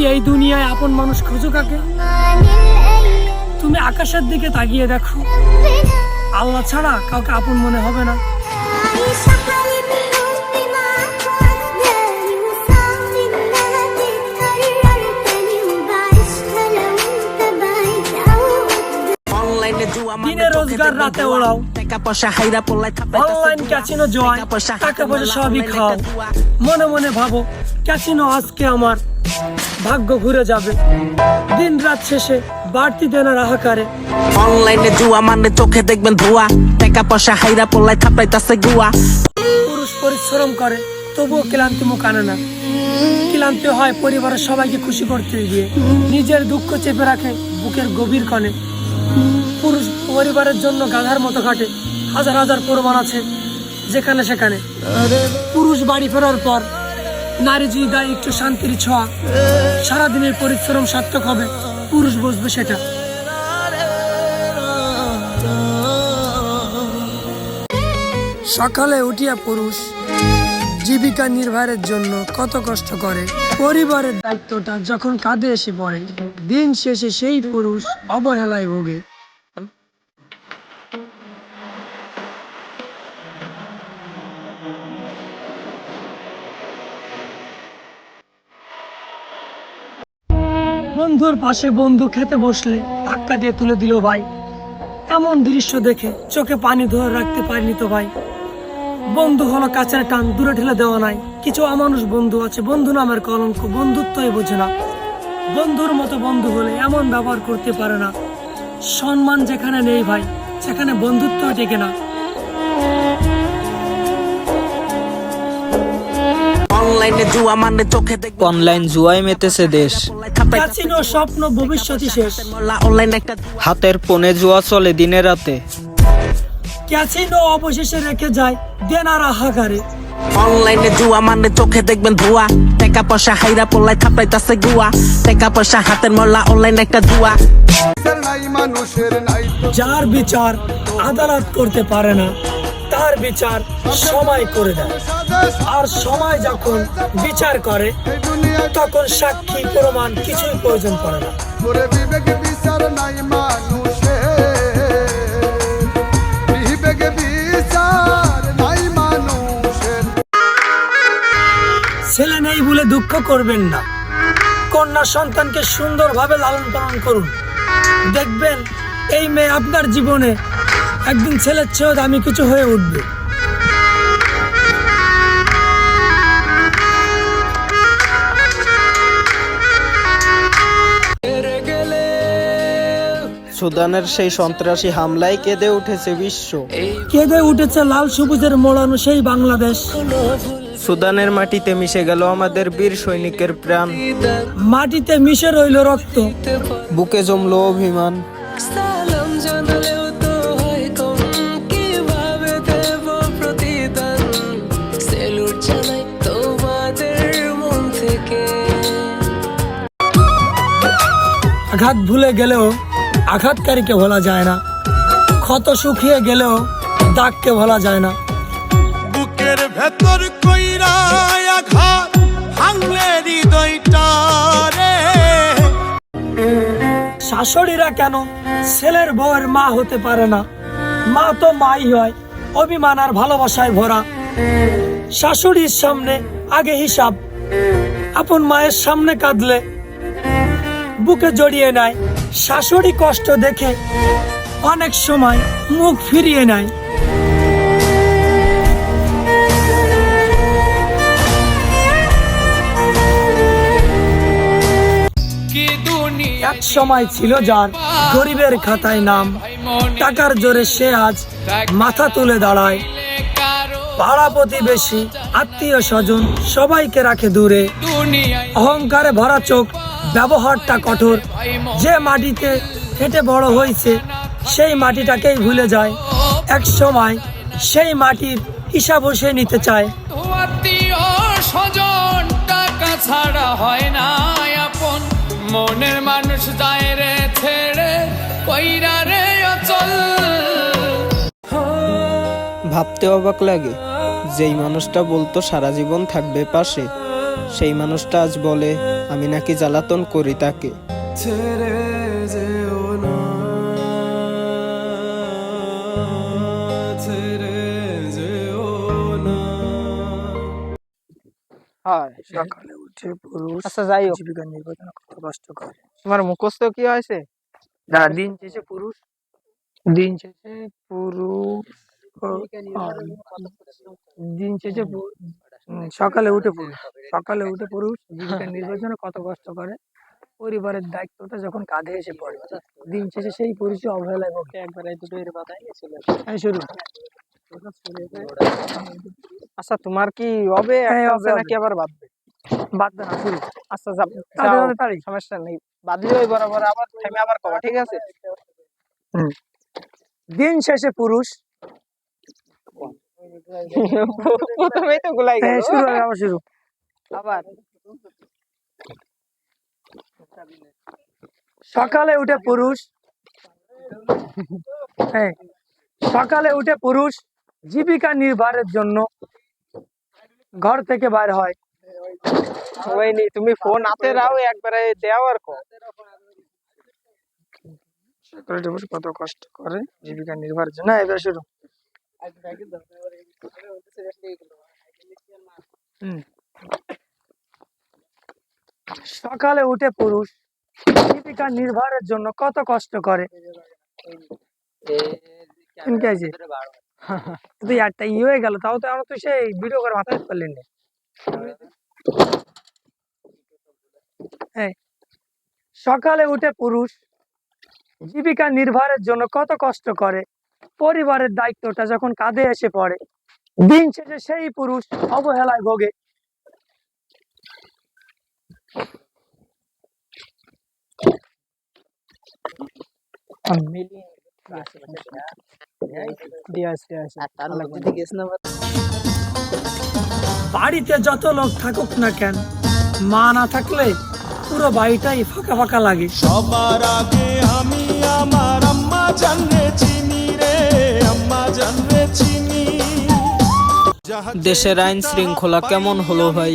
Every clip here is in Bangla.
তুমি এই দুনিয়ায় আপন মানুষ খুঁজো কাকে? তুমি আকাশের দিকে তাকিয়ে দেখো। আল্লাহ ছাড়া কাউকে আপন মনে হবে না। দিনে রোজগার রাতে ওড়াও অনলাইন ক্যাসিনো জয় টাকা পয়সা সবই খাও। মনে মনে ভাবো ক্যাসিনো আজকে আমার ভাগ্য ঘুরে যাবে। দিন রাত শেষে বাড়তি দেনার আহাকারে। অনলাইনে জুয়া মানে চোখে দেখবেন ধোয়া। টাকা পয়সা হাইরা পড়লাই থাপড়াইতাছে গুয়া পুরুষ পরিশ্রম করে তবুও ক্লান্তি মুখ আনে না। ক্লান্তি হয় পরিবারের সবাইকে খুশি করতে গিয়ে। নিজের দুঃখ চেপে রাখে বুকের গভীর কণে। পুরুষ পরিবারের জন্য গাধার মতো কাটে হাজার হাজার প্রমাণ আছে যেখানে সেখানে। পুরুষ বাড়ি ফেরার পর নারী যদি দেয় একটু শান্তির ছোঁয়া সারাদিনের পরিশ্রম সার্থক হবে পুরুষ বুঝবে সেটা। সকালে উঠিয়া পুরুষ জীবিকা নির্বাহের জন্য কত কষ্ট করে। পরিবারের দায়িত্বটা যখন কাঁধে এসে পড়ে দিন শেষে সেই পুরুষ অবহেলায় ভোগে। বন্ধুর পাশে বন্ধু খেতে বসলে ধাক্কা দিয়ে তুলে দিল ভাই। এমন দৃশ্য দেখে চোখে পানি ধরে রাখতে পারিনি তো ভাই। বন্ধু হলো কাছের টান দূরে ঠেলে দেওয়া নাই। কিছু অমানুষ বন্ধু আছে, বন্ধু নামের কলঙ্ক, বন্ধুত্বই বোঝে না। বন্ধুর মতো বন্ধু হলে এমন ব্যবহার করতে পারে না। সম্মান যেখানে নেই ভাই, সেখানে বন্ধুত্ব টেকে না। অনলাইনে জুয়া মানে চোখে দেখবেন অনলাইন জুয়ায় মেতেছে দেশ। ক্যাসিনো স্বপ্ন ভবিষ্যৎই শেষ। অনলাইন একটা হাতের ফোনে জুয়া চলে দিনে রাতে। ক্যাসিনো অবশেষে রেখে যায় দেনার আহাকারে অনলাইনে জুয়া মানে চোখে দেখবেন ধোয়া টাকা পয়সা হাইরা পড়লাই থাপড়াইতাছে গুয়া। টাকা পয়সা হাতের মোল্লা অনলাইন একটা জুয়া। যার বিচার আদালত করতে পারে না। তার বিচার সময় করে দেয়। আর সময় যখন বিচার করে তখন সাক্ষী প্রমাণ কিছুই প্রয়োজন পড়ে না। ছেলে নেই বলে দুঃখ করবেন না। কন্যা সন্তানকে সুন্দরভাবে লালন পালন করুন। দেখবেন এই মেয়ে আপনার জীবনে একদিন ছেলের চেয়েও দামি কিছু হয়ে উঠবে। সুদানের সেই সন্ত্রাসী হামলায় কেঁদে উঠেছে বিশ্ব। কেঁদে উঠেছে লাল সবুজের মোড়ানো সেই বাংলাদেশ। সুদানের মাটিতে মিশে গেল আমাদের বীর সৈনিকের প্রাণ। মাটিতে মিশে রইল রক্ত। বুকে জমলো অভিমান। আঘাত ভুলে গেলেও আঘাতকারীকে ভোলা যায় না। ক্ষত শুকিয়ে গেলেও দাগকে ভোলা যায় না। বুকের ভেতর কইরা আঘাত ভাঙলে হৃদয়টা রে। শাশুড়িরা কেন? ছেলের বউয়ের মা হতে পারে না। মা তো মাই হয় অভিমান আর ভালোবাসায় ভরা। শাশুড়ির সামনে আগে হিসাব আপন মায়ের সামনে কাঁদলে বুকে জড়িয়ে নেয়। শাশুড়ি কষ্ট দেখে অনেক সময় মুখ ফিরিয়ে নেয়। এক সময় ছিল যার গরিবের খাতায় নাম। টাকার জোরে সে আজ মাথা তুলে দাঁড়ায়। পাড়া প্রতিবেশী আত্মীয় স্বজন সবাইকে রাখে দূরে। অহংকারে ভরা চোখ ব্যবহারটা কঠোর। যে মাটিতে খেটে বড় হয়েছে সেই মাটিটাকেই ভুলে যায়। এক সময় সেই মাটির হিসাব সে নিতে চায়। টাকা ছাড়া হয় না আপন। মনের মানুষ যায় রে ছেড়ে কইরা রে অচল। ভাবতে অবাক লাগে যেই মানুষটা বলতো সারা জীবন থাকবে পাশে সেই মানুষটা আজ বলে আমি নাকি জ্বালাতন করি তাকে। সকালে উঠে পুরুষ আচ্ছা যাই হোক। জীবিকা নির্বাচন কত কষ্ট করে। তোমার মুখস্থ কি হয়েছে? না দিন শেষে পুরুষ। দিন শেষে পুরুষ। দিন শেষে সকালে উঠে পুরুষ সকালে উঠে পুরুষ জীবিকা নির্বাচনে কত কষ্ট করে। পরিবারের দায়িত্বটা যখন কাঁধে এসে পড়ে। দিন শেষে সেই পুরুষই অবহেলায় ভোগে। একবার এই দুটো এর এই শুরু আচ্ছা তোমার কি হবে? হ্যাঁ, হবে, আছে নাকি হবে। আবার বাদবে বাদ দে না শুরু আচ্ছা যাব যাও, তাড়াতাড়ি। সমস্যা নেই। বাদলে ওই বরাবর আবার থেমে আবার কবা ঠিক আছে? দিন শেষে পুরুষ প্রথমেই তো গুলাই হ্যাঁ গেল শুরু হবে আবার শুরু। আবার। সকালে উঠে পুরুষ। হ্যাঁ সকালে উঠে পুরুষ জীবিকা নির্বাহের জন্য ঘর থেকে বাইর হয়। হয়নি তুমি ফোন হাতে রাও একবারে দেও আর কো সকালে উঠে পুরুষ কত কষ্ট করে জীবিকা নির্বাহের জন্য। এবার শুরু। সকালে উঠে পুরুষ জীবিকা নির্ভরের জন্য কত কষ্ট করে? তুই একটা ই হয়ে গেল তাও তো আমরা তুই সেই ভিডিও করে মাথায় পারলি না। এই, সকালে উঠে পুরুষ জীবিকা নির্ভরের জন্য কত কষ্ট করে? পরিবারের দায়িত্বটা যখন কাঁধে এসে পড়ে দিন শেষে সেই পুরুষ অবহেলায় ভোগে। বাড়িতে যত লোক থাকুক না কেন মা না থাকলে পুরো বাড়িটাই ফাঁকা ফাঁকা লাগে। সবার আগে আমি আমার আম্মা রে আম্মা জানরে চিনি। দেশের আইন শৃঙ্খলা কেমন হলো ভাই?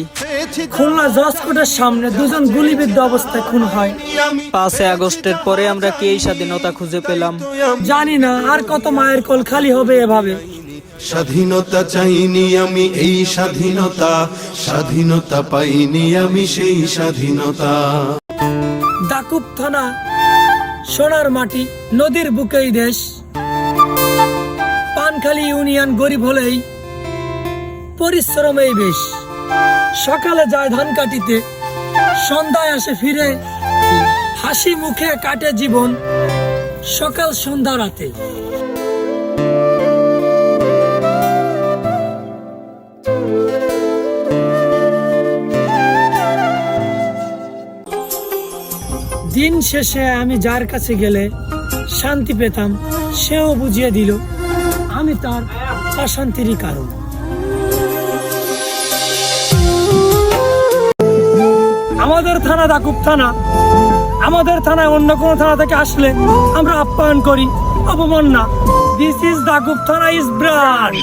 খুলনা জজ সামনে দুজন গুলিবিদ্ধ অবস্থায় খুন হয়। পাঁচই আগস্টের পরে আমরা কি এই স্বাধীনতা খুঁজে পেলাম? জানি না আর কত মায়ের কোল খালি হবে এভাবে। স্বাধীনতা চাইনি আমি এই স্বাধীনতা স্বাধীনতা পাইনি আমি সেই স্বাধীনতা। দাকুব থানা সোনার মাটি নদীর বুকেই দেশ। পানখালি ইউনিয়ন গরিব হলেই পরিশ্রমেই বেশ। সকালে যায় ধান কাটিতে, সন্ধ্যায় আসে ফিরে, হাসি মুখে কাটে জীবন সকাল সন্ধ্যা রাতে। দিন শেষে আমি যার কাছে গেলে শান্তি পেতাম, সেও বুঝিয়ে দিল আমি তার অশান্তিরই কারণ। আমাদের থানা দাকুব থানা, আমাদের থানায় অন্য কোনো থানা থেকে আসলে আমরা আপ্যায়ন করি, অপমান না। দিস ইজ দাকুব থানা ইজ ব্রান্ড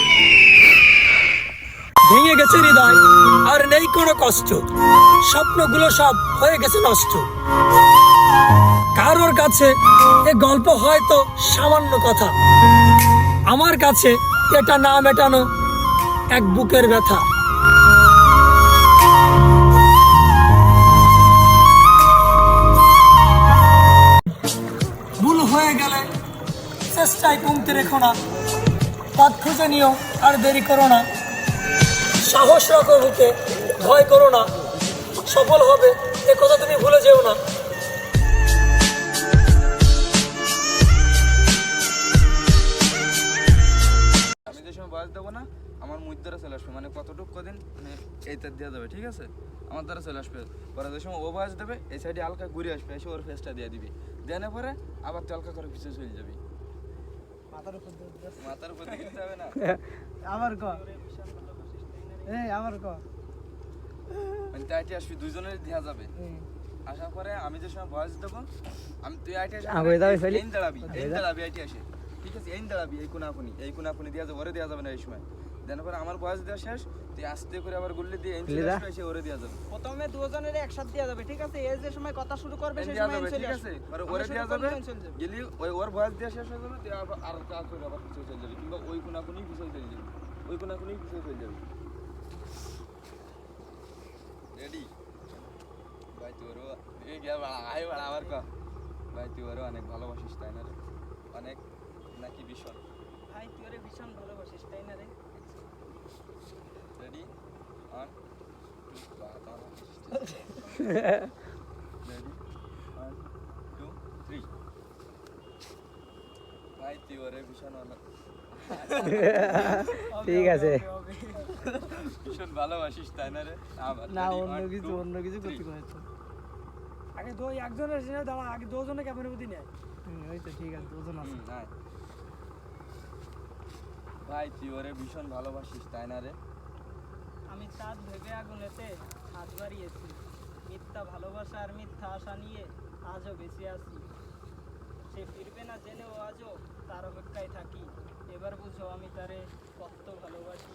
ভেঙে গেছে হৃদয়, আর নেই কোনো কষ্ট। স্বপ্নগুলো সব হয়ে গেছে নষ্ট। কারোর কাছে এ গল্প হয়তো সামান্য কথা। আমার কাছে এটা না মেটানো এক বুকের ব্যথা। ভুল হয়ে গেলে চেষ্টায় কমতে রেখো না। পথ খুঁজে নিও আর দেরি করো না। সাহস রাখো ভয় করো না। সফল হবে, এ কথা তুমি ভুলে যেও না। আমার দ্বারা চলে আসবে। মানে কতটুকু কদিন মানে এইটা দেওয়া যাবে ঠিক আছে? আমার দ্বারা চলে আসবে। পরে যে সময় ও বয়স দেবে এই সাইডে হালকা ঘুরে আসবে এসে ওর ফেসটা দিয়ে দিবি। দেওয়ার পরে আবার তুই হালকা করে পিছিয়ে চলে যাবি। মাথার উপর মাথার উপর দিয়ে দিতে হবে না? আমার ক? এই আমার ক? মানে তুই আইটি আসবি দুজনের দেওয়া যাবে। আসার পরে আমি যে সময় বয়স দেবো আমি তুই আইটি আসে আগে যাবে ফেলি। এই দাঁড়াবি এই দাঁড়াবি আইটি আসে ঠিক আছে এই দাঁড়াবি এই কোনা আপনি এই কোনা আপনি দেওয়া যাবে ওরে দেওয়া যাবে না এই সময়। দেন পরে আমার বয়স দেওয়া শেষ তুই আস্তে করে আবার গুল্লি দিয়ে? এসে ওরে দেওয়া যাবে। প্রথমে দুজনের একসাথে দেওয়া যাবে ঠিক আছে? এই যে সময় কথা শুরু করবে সেই সময় ঠিক আছে? পরে ওরে দেওয়া যাবে গেলি ওই ওর বয়স দেওয়া শেষ হয়ে যাবে তুই আবার আর কাজ করে আবার পিছিয়ে চলে যাবে কিংবা ওই কোনা কোনি চলে যাবে। ওই কোনা কোনি চলে যাবে। রেডি ভাই তুই এই গিয়া বাড়া আয় বাড়া আবার ক। ভাই তুই ওরও অনেক ভালোবাসিস তাই না রে? অনেক নাকি ভীষণ? ভাই তুই ওরে ভীষণ ভালোবাসিস তাই না রে ready on ready one two three ভাই তুই ওরে ভীষণ ভালো ঠিক আছে। ভীষণ ভালোবাসিস তাই না রে? না অন্য কিছু অন্য কিছু করতে হয়তো আগে দুই একজনের সিনে দাঁড়া আগে দুজনে ক্যামেরা প্রতি নেয়। ওই তো ঠিক আছে দুজন আছে। ভাই তুই ওরে ভীষণ ভালোবাসিস তাই না রে? আমি চাঁদ ভেবে আগুনেতে হাত বাড়িয়েছি। মিথ্যা ভালোবাসা আর মিথ্যা আশা নিয়ে আজও বেঁচে আছি। সে ফিরবে না জেনেও আজও তার অপেক্ষায় থাকি। এবার বুঝো আমি তারে কত ভালোবাসি।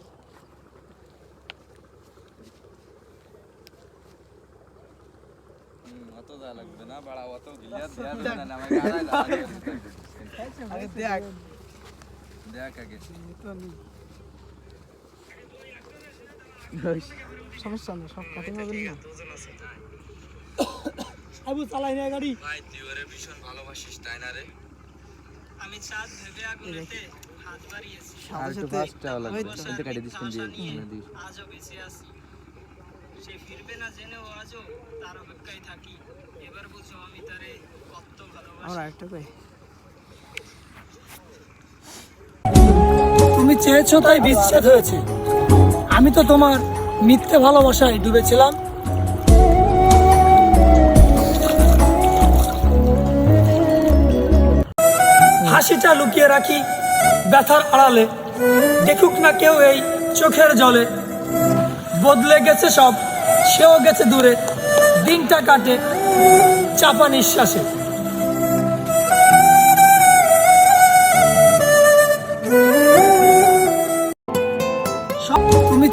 অত যা লাগবে না বাড়া অত গিলিয়া দেয়া দেবে না আমাকে আড়াই দেখ। দেখ আগে। সমস্যা নেই সব কাটিং হবে না। আবু চালাই না গাড়ি। ভাই তুই ওরে ভীষণ ভালোবাসিস তাই না রে? আমি চাঁদ ভেবে আগুনেতে হাত বাড়িয়েছি। আর লাগবে। কিন্তু কাটি দিস আশা নিয়ে আজও বেঁচে আছি। সে ফিরবে না জেনেও আজও তার অপেক্ষায় থাকি। এবার বুঝো আমি তারে কত ভালোবাসি। আমরা একটা কই তুমি চেয়েছো তাই বিচ্ছেদ হয়েছে। আমি তো তোমার মিথ্যে ভালোবাসায় ডুবেছিলাম। হাসিটা লুকিয়ে রাখি ব্যথার আড়ালে। দেখুক না কেউ এই চোখের জলে। বদলে গেছে সব, সেও গেছে দূরে। দিনটা কাটে চাপা নিঃশ্বাসে।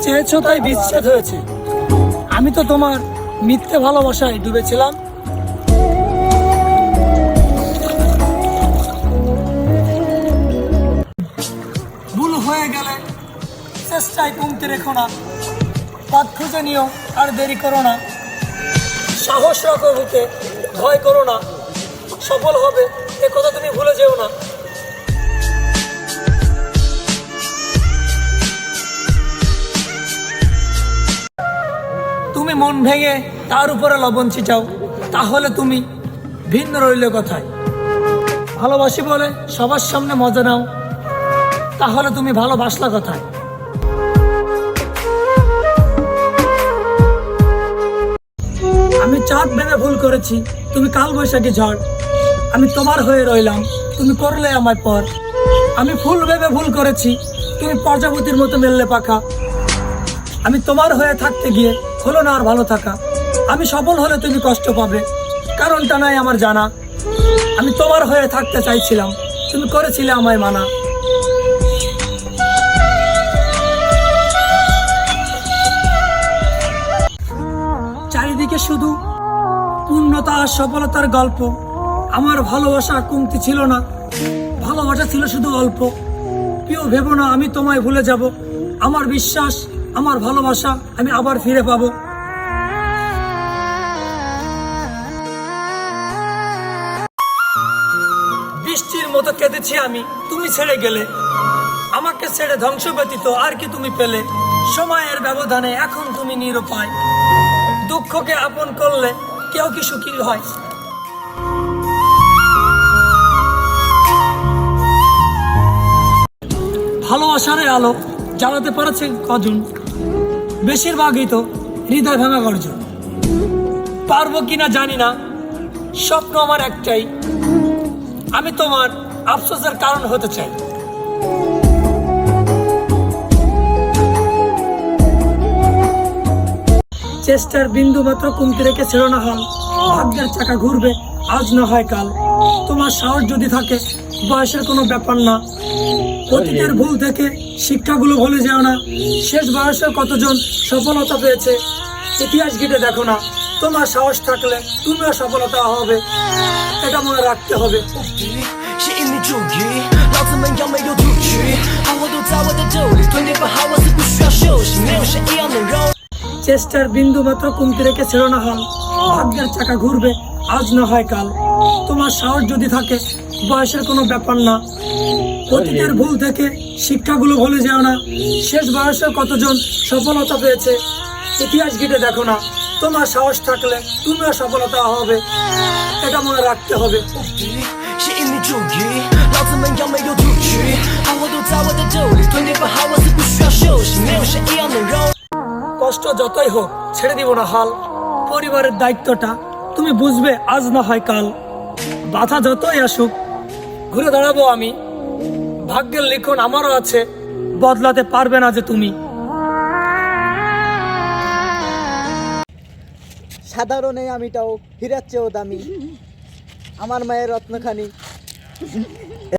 চেয়েছো, তাই বিচ্ছেদ হয়েছে। আমি তো তোমার মিথ্যে ভালোবাসায় ডুবেছিলাম। ভুল হয়ে গেলে চেষ্টায় কমতে রেখো না। পথ খুঁজে নিও, আর দেরি করো না। সাহস রাখো বুকে, ভয় করো না। সফল হবে, এ কথা তুমি ভুলে যেও না। তুমি মন ভেঙে তার উপরে লবণ ছিটাও, তাহলে তুমি ভিন্ন রইলে কথায়? ভালোবাসি বলে সবার সামনে মজা নাও, তাহলে তুমি ভালোবাসলা কথায়? আমি চাঁদ ভেবে ভুল করেছি, তুমি কাল বৈশাখী ঝড়। আমি তোমার হয়ে রইলাম, তুমি করলে আমায় পর। আমি ফুল ভেবে ভুল করেছি, তুমি প্রজাপতির মতো মেললে পাখা। আমি তোমার হয়ে থাকতে গিয়ে হলো না আর ভালো থাকা। আমি সফল হলে তুমি কষ্ট পাবে। কারণটা নাই আমার জানা। আমি তোমার হয়ে থাকতে চাইছিলাম। তুমি করেছিলে আমায় মানা। চারিদিকে শুধু পূর্ণতা আর সফলতার গল্প। আমার ভালোবাসা কমতি ছিল না। ভালোবাসা ছিল শুধু অল্প। প্রিয় ভেবো না, আমি তোমায় ভুলে যাব। আমার বিশ্বাস আমার ভালোবাসা আমি আবার ফিরে পাবো। বৃষ্টির মতো কেঁদেছি আমি, তুমি ছেড়ে গেলে। আমাকে ছেড়ে ধ্বংস ব্যতীত আর কি তুমি পেলে। সময়ের ব্যবধানে এখন তুমি নিরুপায়। দুঃখকে আপন করলে কেউ কি সুখী হয়? ভালোবাসার আলো জ্বালাতে পারছে কজন? বেশিরভাগই তো হৃদয় ভাঙা গর্জন। পারব কিনা জানি না। স্বপ্ন আমার একটাই। আমি তোমার আফসোসের কারণ হতে চাই। চেষ্টার বিন্দু মাত্র কমতে রেখে ছিল না হল। ভাগ্যের চাকা ঘুরবে, আজ না হয় কাল। তোমার সাহস যদি থাকে, বয়সের কোনো ব্যাপার না। অতীতের ভুল থেকে শিক্ষাগুলো ভুলে যেও না শেষ বয়সে কতজন সফলতা পেয়েছে ইতিহাস ঘেটে দেখো না তোমার সাহস থাকলে তুমিও সফলতা হবে এটা মনে রাখতে হবে 是一米注意，老子们要没有赌局，好我都在我的兜里，锻炼不好我是不需要休息，没有谁一样能容。 চেষ্টার বিন্দু মাত্র কমতি রেখে ছিল না হাল ভাগ্যের চাকা ঘুরবে আজ না হয় কাল তোমার সাহস যদি থাকে বয়সের কোনো ব্যাপার না অতীতের ভুল থেকে শিক্ষাগুলো ভুলে যেও না শেষ বয়সে কতজন সফলতা পেয়েছে ইতিহাস ঘেটে দেখো না তোমার সাহস থাকলে তুমিও সফলতা হবে এটা মনে রাখতে হবে 是一米注意，老子们要没有赌局，好我都在我的兜里，锻炼不好我是不需要休息，没有谁一样能容。 কষ্ট যতই হোক ছেড়ে দিব না হাল পরিবারের দায়িত্বটা তুমি বুঝবে আজ না হয় কাল বাধা যতই আসুক ঘুরে দাঁড়াবো আমি ভাগ্যের লিখন আমারও আছে। বদলাতে পারবে না যে তুমি। সাধারণে আমিটাও হীরার চেয়েও দামি। আমার মায়ের রত্নখানি।